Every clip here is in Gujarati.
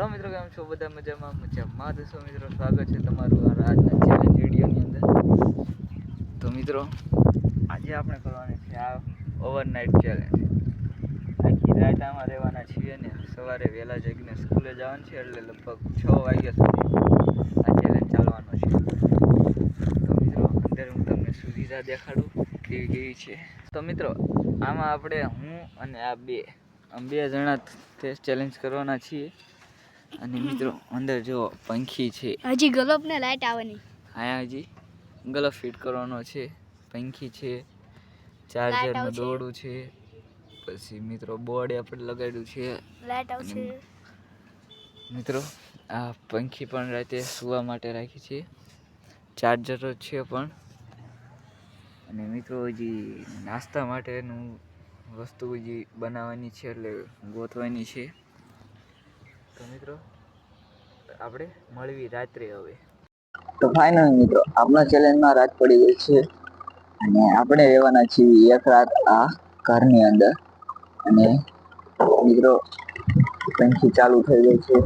હેલો મિત્રો કેમ છો? બધા મજામાં? મજામાં તો મિત્રો? સ્વાગત છે તમારું આજના ચેલેન્જ વિડીયોની અંદર. તો મિત્રો, આજે આપણે કરવાની છે આ ઓવરનાઇટ ચેલેન્જ આખી રાત આમાં રહેવાના છીએ ને સવારે વહેલા જઈને સ્કૂલે જવાનું છે એટલે લગભગ છ વાગ્યા સુધી આ ચેલેન્જ ચાલવાનો છે. તો મિત્રો, અંદર હું તમને સુવિધા દેખાડું કેવી કેવી છે. તો મિત્રો, આમાં આપણે હું અને આ બે અમે બે જણા ટેસ્ટ ચેલેન્જ કરવાના છીએ. અને મિત્રો અંદર જો પંખી છે. હજી ગલોબ ને લાઈટ આવવાની હા હજી ગલફ ફિટ કરવાનો છે. પંખી છે. ચાર્જરનું. દોરડું છે. પછી મિત્રો બોર્ડ આપણે લગાડ્યું છે. લાઈટ આવશે. મિત્રો આ પંખી પણ રાતે સૂવા માટે રાખી છે. ચાર્જર છે પણ. અને મિત્રો હજી નાસ્તા માટેનું વસ્તુ હજી બનાવવાની છે એટલે ગોતવાની છે. તો મિત્રો આપણે મળવી રાત્રે હવે. તો ફાઇનલ મિત્રો આપણા ચેલેન્જમાં રાત પડી ગઈ છે અને આપણે રહેવાના છીએ એક રાત આ ઘરની અંદર. અને મિત્રો પંખી ચાલુ થઈ ગઈ છે.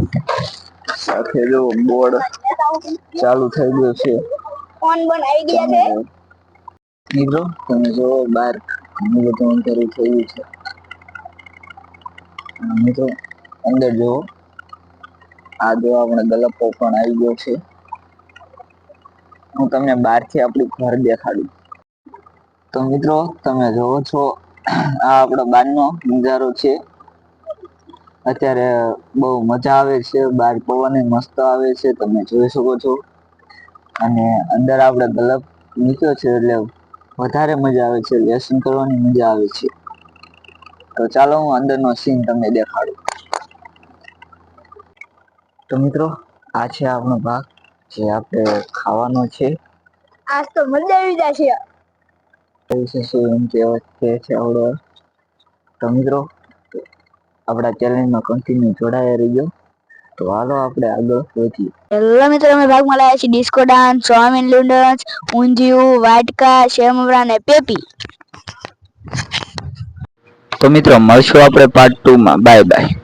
સાથે જો બોર્ડ ચાલુ થઈ ગયો છે. ગયા મિત્રો તમે જો બહાર ઘણું બધું અંધારું થઈ ગયું છે મિત્રો અંદર જો આ જો આપણે ગલપો પણ આવી ગયો છે. હું તમને બહારથી આપણું ઘર દેખાડું. તો મિત્રો, તમે જોવો છો, આ આપણો બહારનો નજારો છે. અત્યારે બહુ મજા આવે છે, બહાર પવન મસ્ત આવે છે, તમે જોઈ શકો છો. અને અંદર આપણે ગલપ નીકળ્યો છે, એટલે વધારે મજા આવે છે લેસન કરવાની મજા આવે છે. તો ચાલો હું અંદરનો સીન તમને દેખાડું. તો મિત્રો આ છે આપણો ભાગ જે આપણે ખાવાનો છે. આજ તો મજા આવી જશે. વિશે શું એમ કહેવાય કે છે આવડો. તો મિત્રો આપણા ચેલેન્જમાં કન્ટિન્યુ જોડાયા રહીજો. તો હાલો આપણે આગળ વધીએ. હેલો મિત્રો અમે ભાગમાં લાવ્યા છીએ ડિસ્કો ડાન્સ ચોમીન લૂડન્સ ઊંધિયું વાટકા શેમવરા ને પેપી તો મિત્રો મળશું આપણે પાર્ટ ટુ માં. Bye bye